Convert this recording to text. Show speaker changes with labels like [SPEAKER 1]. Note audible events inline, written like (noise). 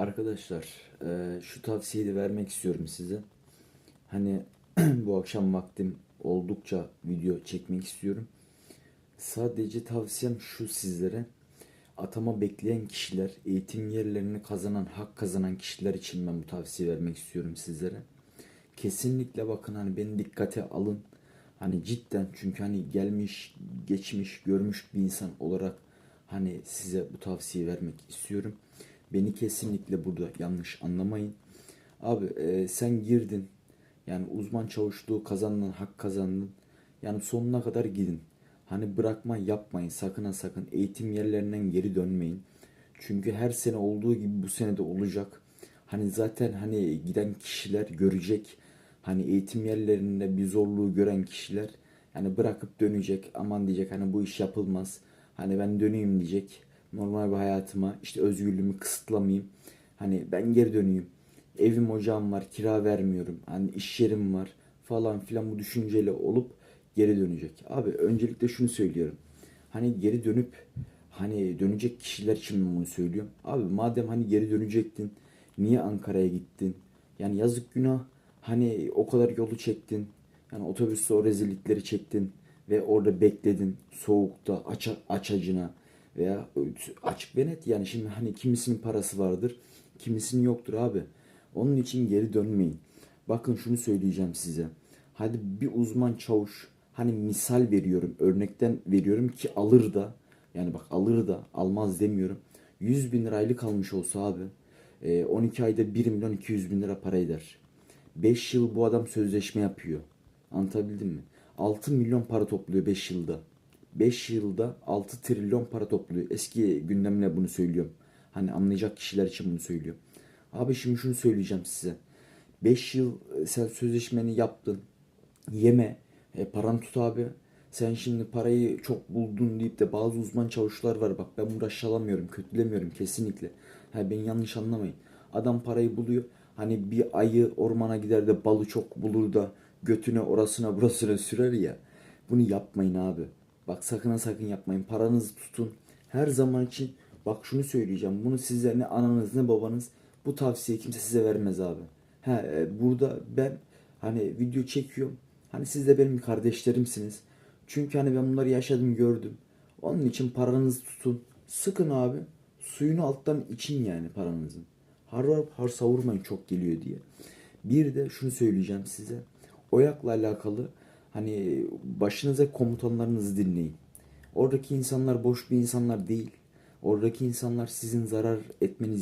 [SPEAKER 1] Arkadaşlar eee, şu tavsiyeyi de vermek istiyorum size. Hani (clears throat) bu akşam vaktim oldukça video çekmek istiyorum. Sadece tavsiyem şu sizlere. Atama bekleyen kişiler, eğitim yerlerini kazanan, hak kazanan kişiler için ben bu tavsiye vermek istiyorum sizlere. Kesinlikle bakın hani beni dikkate alın. Hani cidden çünkü hani gelmiş, geçmiş, görmüş bir insan olarak hani size bu tavsiyeyi vermek istiyorum. Beni kesinlikle burada yanlış anlamayın. Abi e, sen girdin. Yani uzman çavuşluğu kazandın, hak kazandın. Yani sonuna kadar gidin. Hani bırakma yapmayın. Sakın ha sakın. Eğitim yerlerinden geri dönmeyin. Çünkü her sene olduğu gibi bu sene de olacak. Hani zaten hani giden kişiler görecek. Hani eğitim yerlerinde bir zorluğu gören kişiler yani bırakıp dönecek. Aman diyecek hani bu iş yapılmaz. Hani ben döneyim diyecek. Normal bir hayatıma işte özgürlüğümü kısıtlamayayım. Hani ben geri döneyim. Evim ocağım var kira vermiyorum. Hani iş yerim var falan filan bu düşünceyle olup geri dönecek. Abi öncelikle şunu söylüyorum. Hani geri dönüp hani dönecek kişiler için bunu söylüyorum. Abi madem hani geri dönecektin niye Ankara'ya gittin? Yani yazık günah. Hani o kadar yolu çektin. Yani otobüste o rezillikleri çektin ve orada bekledin soğukta aç, aç acına veya açık ve net yani şimdi hani kimisinin parası vardır kimisinin yoktur abi. Onun için geri dönmeyin. Bakın şunu söyleyeceğim size. Hadi bir uzman çavuş hani misal veriyorum örnekten veriyorum ki alır da yani bak alır da almaz demiyorum. 100 bin lira aylık almış olsa abi e, 12 ayda 1 milyon 200 bin lira para eder. 5 yıl bu adam sözleşme yapıyor. Anlatabildim mi? 6 milyon para topluyor 5 yılda. 5 yılda 6 trilyon para topluyor. Eski gündemle bunu söylüyorum. Hani anlayacak kişiler için bunu söylüyorum. Abi şimdi şunu söyleyeceğim size. 5 yıl e, sen sözleşmeni yaptın. Yeme. E, paran tut abi. Sen şimdi parayı çok buldun deyip de bazı uzman çavuşlar var. Bak ben bunu aşağılamıyorum, kötülemiyorum kesinlikle. Ha, beni yanlış anlamayın. Adam parayı buluyor. Hani bir ayı ormana gider de balı çok bulur da götüne orasına burasına sürer ya. Bunu yapmayın abi. Bak sakın ha sakın yapmayın. Paranızı tutun. Her zaman için bak şunu söyleyeceğim. Bunu size ne ananız ne babanız bu tavsiyeyi kimse size vermez abi. He, e, burada ben hani video çekiyorum. Hani siz de benim kardeşlerimsiniz. Çünkü hani ben bunları yaşadım gördüm. Onun için paranızı tutun. Sıkın abi. Suyunu alttan için yani paranızın. Har har savurmayın çok geliyor diye. Bir de şunu söyleyeceğim size. Oyak'la alakalı hani başınıza komutanlarınızı dinleyin. Oradaki insanlar boş bir insanlar değil. Oradaki insanlar sizin zarar etmenizi